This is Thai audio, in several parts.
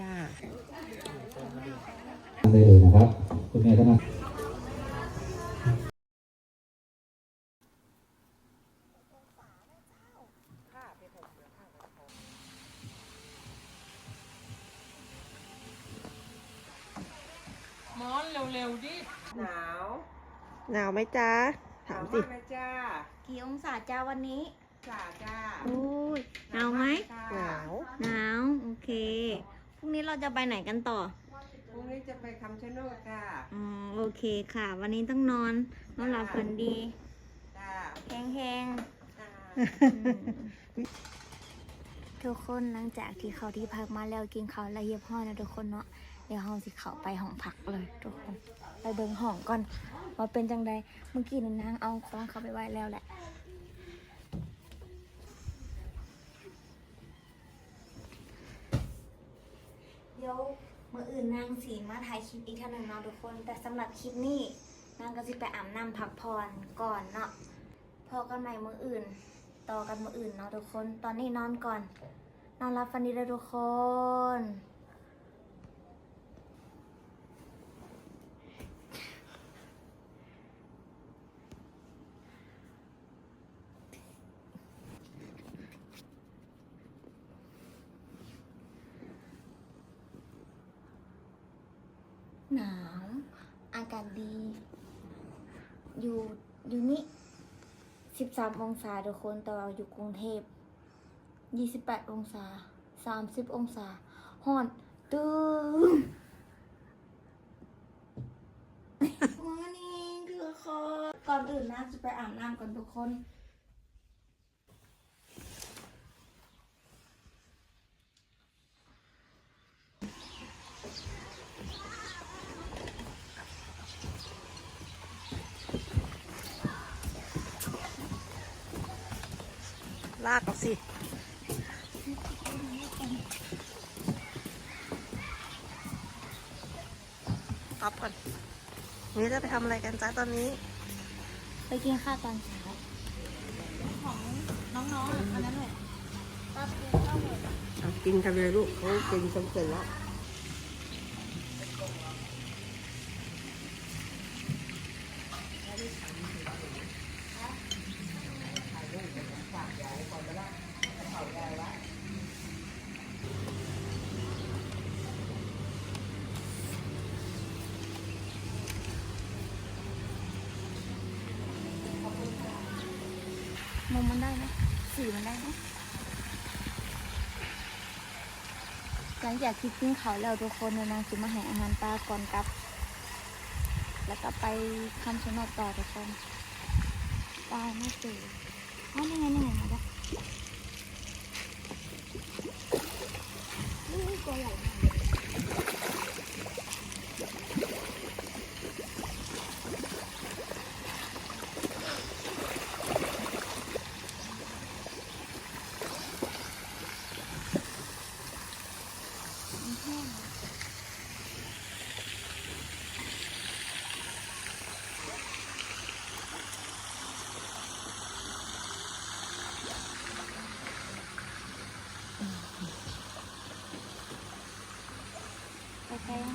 ย่าได้เลยนะครับ คุณแม่ก็นั่งมอนเร็วๆดิ หนาว หนาวไหมจ๊ะ ถามสิ หนวกไหมจ้า กี่องศาจ้าวันนี้ จ้าจ้าโอ้ยหนาวไหม ค่ะ หนาว หนาว โอเค พรุ่งนี้ เราจะไปไหนกันต่อ พรุ่งนี้จะไปคำชะโนดค่ะอ๋อโอเคค่ะ วันนี้ต้องนอนนอนหลับฝันดีจ้าแห้งจ้าๆทุกคนหลังจากที่เขาที่พักมาแล้วกินข้าวละเอียบห้อยนะทุกคนเนาะเดี๋ยวเราสิเขาไปห้องพักเลย ทุกคนไปเบิ่งห้องก่อนว่าเป็นจังใดเมื่อกี้นี่นางเอาของเขาไปไว้แล้วแหละ ดี๋ยวมื่ออื่นนางสีมาถ่ายคลิปอีกเท่านึงเนาะทุกคน แต่สำหรับคลิปนี้นางก็จะไปอาบน้ำพักผ่อนก่อนเนาะพอกันใหม่มื่ออื่น ต่อกันมื่ออื่นเนาะทุกคน ตอนนี้นอนก่อน นอนรับฟันดีเลยทุกคนาว อากาศดี อยู่อยู่นี่สิบสามองศาทุกคนแต่เราอยู่กรุงเทพยี่สิบแปดองศาสามสิบองศาห่อนตึงมอนี่ทุกคนก่อนอื่นนะจะไปอาบน้ำก่อนทุกคน ลากเอาสิ ตอบก่อนนี่จะไปทำอะไรกันจ้าตอนนี้ ไปกินข้าวตอนเช้าของน้องๆอะอันนั้นแหละตับเองก็หมด เอากินกันเลยลูกเขากินจนเสร็จแล้ว มุมมันได้ไหมสีมันได้ไหมห ลังจากที่กินเขาแล้วทุกคนนางจะมาให้อาหารปลาก่อนกลับ แล้วก็ไปคำชะโนดต่อทุกคนปลาไม่เจออ๋อนี่ไงนี่ไงมาแล้วนี่ตัวใหญ่มากมันแห้งอะไปไกลยัง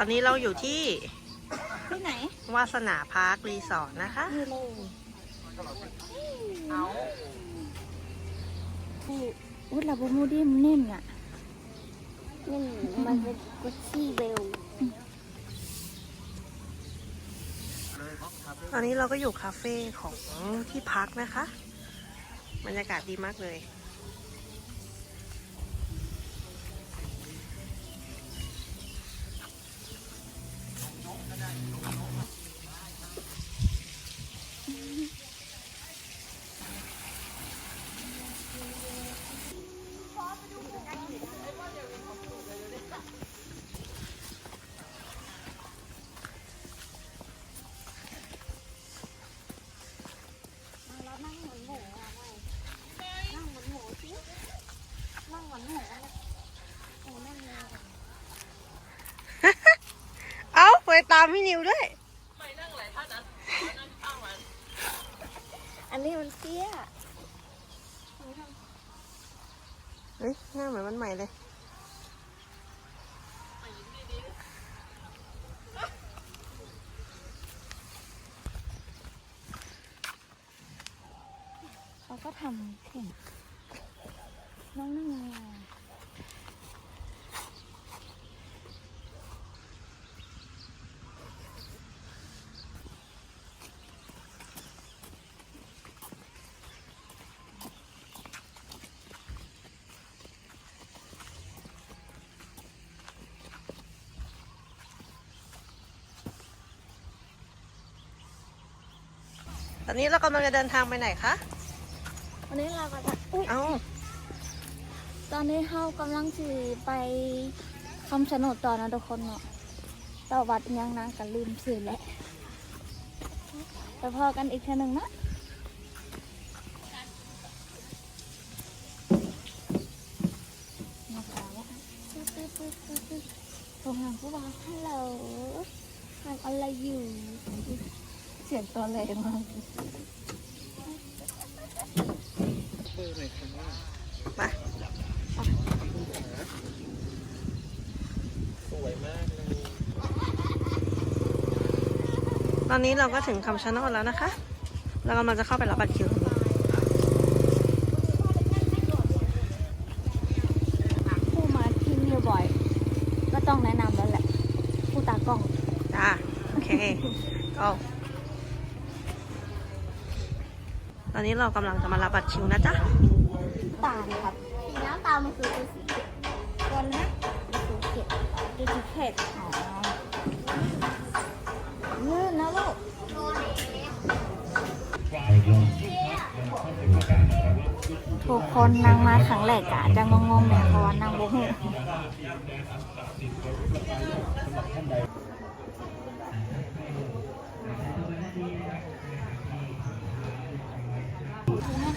ตอนนี้เราอยู่ที่ที่ไหนวาสนาพาร์ครีสอร์ทนะคะนี่เลยอุ้ยลาบูมูดิมนิ่มอะนี่มันเป็นกุชชี่เบลตอนนี้เราก็อยู่คาเฟ่ของที่พักนะคะ บรรยากาศดีมากเลยามพี่นิวด้วย ไม่นั่งหลายท่านนะนั่งข้างมัน อั นนี้มันเตี้ยเฮ้ยหน้าเหมือนมันใหม่เลยเขาก็ทำเข่งน้องนั่งยังไง ตอนนี้เรากำลังจะเดินทางไปไหนคะ วันนี้เราก็จะอุ้ยเอ้า ตอนนี้เขากำลังจะไปคำชะโนดต่อนะทุกคนเนาะแต่วัดยังนางกันลืมสื่อแล้วไปพอกันอีกทีหนึ่งนะมาขาวปึ๊บปึ๊บปึ๊บปึ๊บปึ๊บโทรหาผู้บ่าวฮัลโหลทำอะไรอยู่ เสียงตัวแรงมากมาตอนนี้เราก็ถึงคำชะโนดแล้วนะคะ เรากำลังจะเข้าไปรับบัตรคิว ผู้มาที่นี่บ่อย ก็ต้องแนะนำแล้วแหละ ผู้ตากล้อง จ้า โอเคก็ต อนนี้เรากำลังจะมารับบัตรคิวนะจ๊ะตาลครับสีน้ำตาลมันคือตัวสีเขียวตัวนะสีเขียวตัวสีเข็ดอ๋อลื่นนะลูกทุกคนนางมาครั้งแรกอะจะงงๆเนี่ยเพราะว่านางโบหู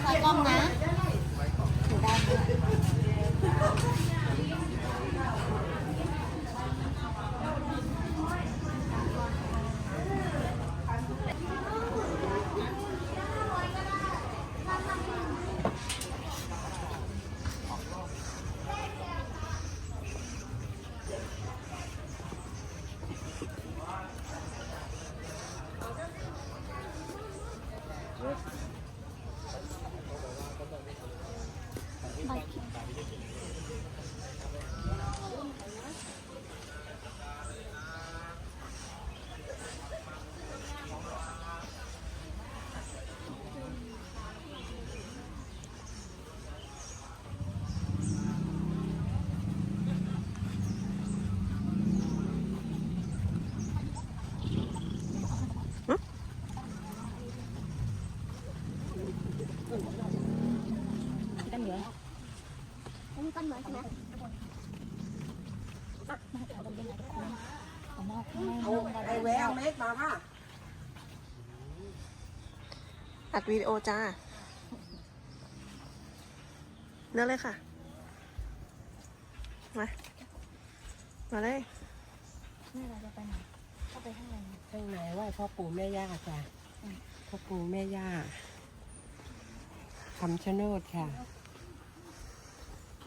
ให้เขากล้องนะถือได้ไหม กันเยอะมีกันเหมือนใช่ไหมเอาไอ้แววเม็ดมาป่ะ อัดวิดีโอจ้า เนื้อเลยค่ะ มา มาเลยแม่เราจะไปไหนเข้าไปข้างในข้างในไหว้พ่อปู่แม่ย่าจ้ะพ่อปู่แม่ย่าคำชะโนดค่ะ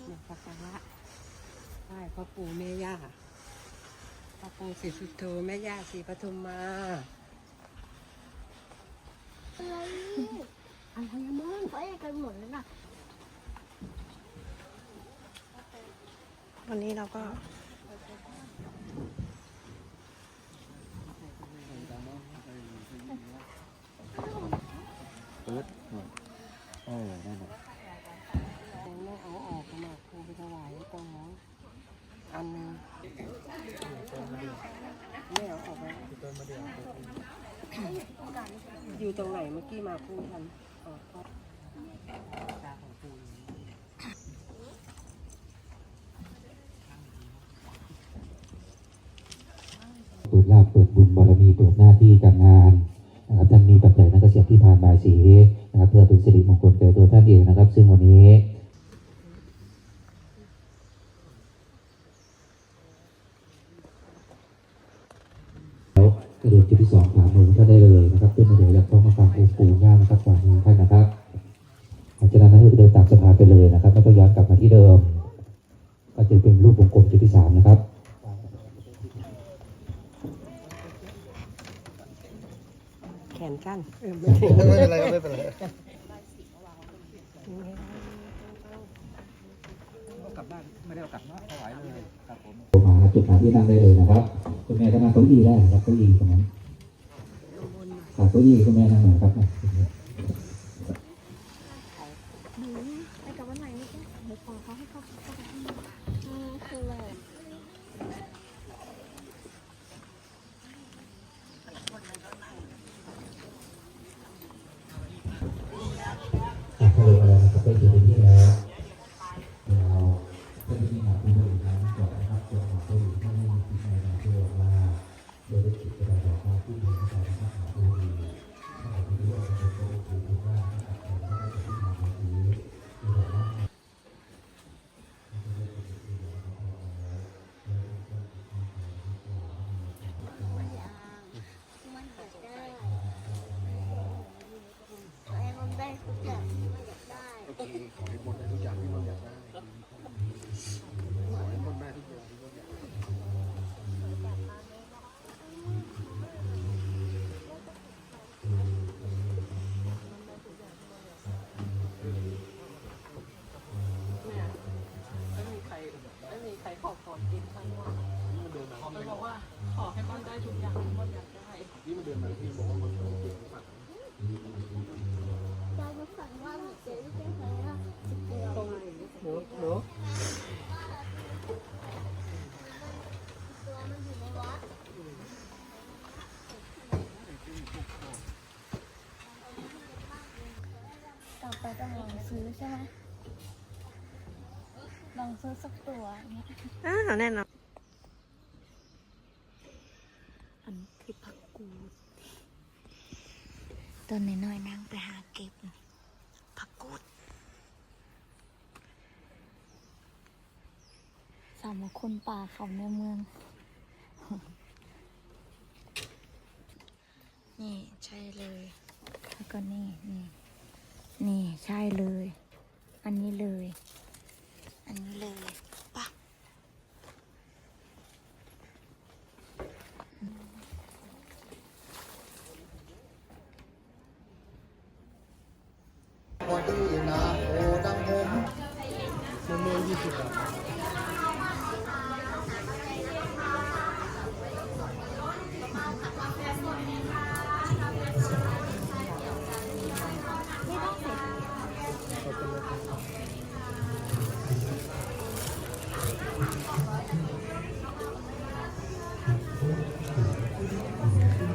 มาสักการะไหว้พ่อปู่แม่ย่าพ่อปู่ศรีสุโธแม่ย่าศรีปทุมมา อะไรอะมึงเขาอยากกันหมดแล้วนะวันนี้เราก็ ตรงไหนเมื่อกี้มาพูดทันปูเปิดลาบเปิดบุญบารมีเปิดหน้าที่การงานนะครับท่านมีปัจจัยนักเสียรที่ผ่านบายสีนะครับ เพื่อเป็นสิริมงคลแก่ตัวท่านเองนะครับ ซึ่งวันนี้กระโดดจุดที่ส คุณแม่ก็นั่งเก้าอี้ได้ครับเก้าอี้ตรงนั้นขาเก้าอี้คุณแม่นั่งหน่อยครับไปกับวันไหนไม่ได้เดี๋ยวขอเขาให้เขาเข้าไปที่นี่คือเลย ในทุกอย่างที่ ดูใช่ไหมลองซื้อสักตัวเงี้ยอ้าแน่นอนอันที่ผักกูดตอนนี้น้อยนั่งไปหาเก็บ ผักกูดสามคนป่าเขาในเมือง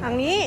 ทางนี้